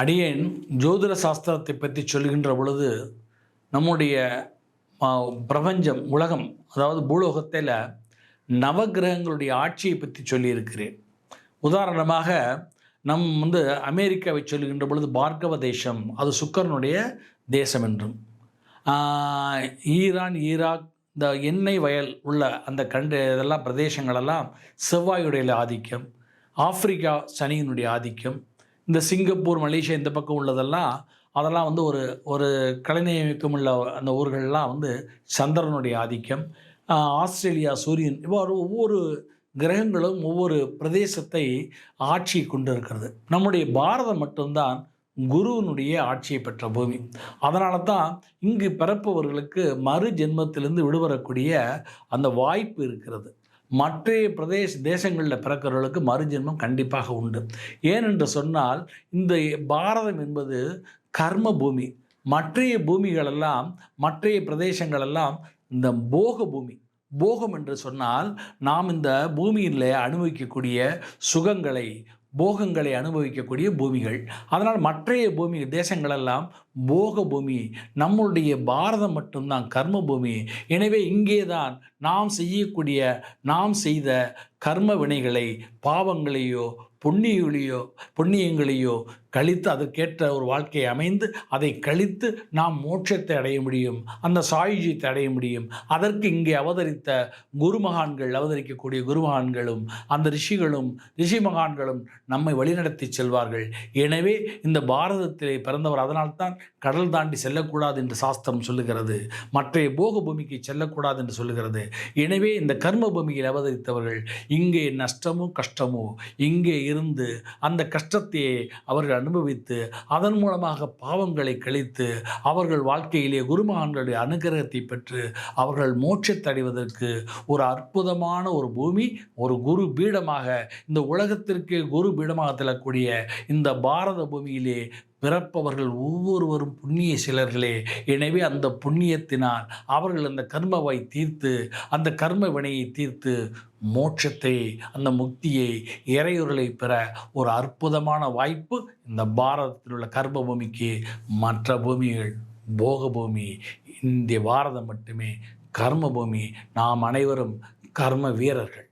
அடியேன் ஜோதிட சாஸ்திரத்தை பற்றி சொல்கின்ற பொழுது நம்முடைய பிரபஞ்சம் உலகம் அதாவது பூலோகத்தில் நவக்கிரகங்களுடைய ஆட்சியை பற்றி சொல்லியிருக்கிறேன். உதாரணமாக நம் வந்து அமெரிக்காவை சொல்லுகின்ற பொழுது பார்கவ தேசம் அது சுக்கரனுடைய தேசம் என்றும் ஈரான் ஈராக் இந்த எண்ணெய் வயல் உள்ள அந்த கண்டு இதெல்லாம் பிரதேசங்களெல்லாம் செவ்வாயுடைய ஆதிக்கம் ஆப்பிரிக்கா சனியினுடைய ஆதிக்கம் இந்த சிங்கப்பூர் மலேசியா இந்த பக்கம் உள்ளதெல்லாம் அதெல்லாம் வந்து ஒரு ஒரு கலைநயமிக்கம் உள்ள அந்த ஊர்கள்லாம் வந்து சந்திரனுடைய ஆதிக்கம். ஆஸ்திரேலியா சூரியன் இவ்வாறு ஒவ்வொரு கிரகங்களும் ஒவ்வொரு பிரதேசத்தை ஆட்சி கொண்டு இருக்கிறது நம்முடைய பாரதம் மட்டும்தான் குருவினுடைய ஆட்சியை பெற்ற பூமி. அதனால தான் இங்கு பிறப்பவர்களுக்கு மறு ஜென்மத்திலிருந்து விடுபடக்கூடிய அந்த வாய்ப்பு இருக்கிறது. மற்ற பிரதேச தேசங்களில் பிறக்கிறவர்களுக்கு மறுஜென்மம் கண்டிப்பாக உண்டு. ஏனென்று சொன்னால் இந்த பாரதம் என்பது கர்ம பூமி. மற்றைய பூமிகளெல்லாம் மற்றைய பிரதேசங்களெல்லாம் இந்த போக பூமி. போகம் என்று சொன்னால் நாம் இந்த பூமியில் அனுபவிக்கக்கூடிய சுகங்களை போகங்களை அனுபவிக்கக்கூடிய பூமிகள். அதனால் மற்றைய பூமி தேசங்களெல்லாம் போக பூமி. நம்மளுடைய பாரதம் மட்டும்தான் கர்ம பூமி. எனவே இங்கே தான் நாம் செய்யக்கூடிய நாம் செய்த கர்ம வினைகளை பாவங்களையோ புண்ணியங்களையோ புண்ணியங்களையோ கழித்து அதற்கேற்ற ஒரு வாழ்க்கையை அமைந்து அதை கழித்து நாம் மோட்சத்தை அடைய முடியும் அந்த சாயுஜியத்தை அடைய முடியும். அதற்கு இங்கே அவதரித்த குருமகான்கள் அவதரிக்கக்கூடிய குருமகான்களும் அந்த ரிஷிகளும் ரிஷி மகான்களும் நம்மை வழிநடத்தி செல்வார்கள். எனவே இந்த பாரதத்திலே பிறந்தவர் அதனால்தான் கடல் தாண்டி செல்லக்கூடாது என்று சாஸ்திரம் சொல்லுகிறது. மற்ற போக பூமிக்கு செல்லக்கூடாது என்று சொல்லுகிறது. எனவே இந்த கர்ம பூமியில் அவதரித்தவர்கள் இங்கே நஷ்டமோ கஷ்டமோ இங்கே இருந்து அந்த கஷ்டத்தை அவர்கள் அனுபவித்து அதன் மூலமாக பாவங்களை கழித்து அவர்கள் வாழ்க்கையிலே குருமகான்களுடைய அனுகிரகத்தை பெற்று அவர்கள் மோட்சத்தை அடைவதற்கு ஒரு அற்புதமான ஒரு பூமி ஒரு குரு பீடமாக இந்த உலகத்திற்கு குரு பீடமாக திகழக்கூடிய இந்த பாரத பூமியிலே பிறப்பவர்கள் ஒவ்வொருவரும் புண்ணிய சிலர்களே. எனவே அந்த புண்ணியத்தினால் அவர்கள் அந்த கர்மவை தீர்த்து அந்த கர்ம வினையை தீர்த்து மோட்சத்தை அந்த முக்தியை இறையுறலை பெற ஒரு அற்புதமான வாய்ப்பு இந்த பாரதத்தில் உள்ள கர்ம பூமிக்கு. மற்ற பூமிகள் போக பூமி இந்திய பாரதம் மட்டுமே கர்ம பூமி. நாம் அனைவரும் கர்ம வீரர்கள்.